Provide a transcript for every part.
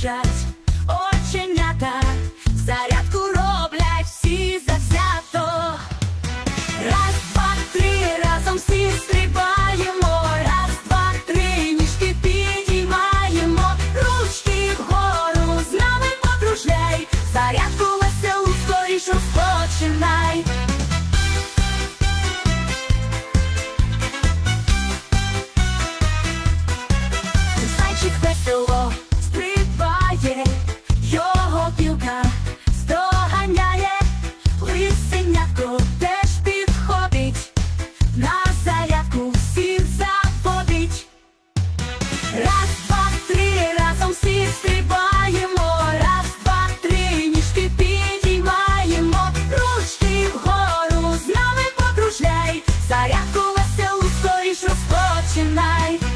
дружать оченята, зарядку роблять всі завзято. Раз, два, три, разом всі стрибаємо, раз, два, три, ніжки підіймаємо, ручки вгору з нами подружляй, зарядку веселу скоріше починай. Tonight. life.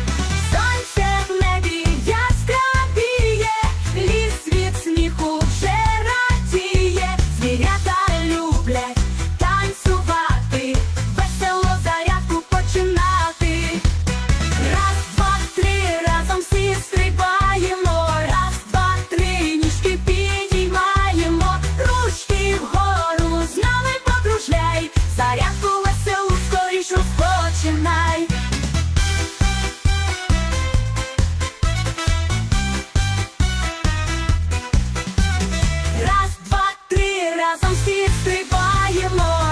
They buy your love.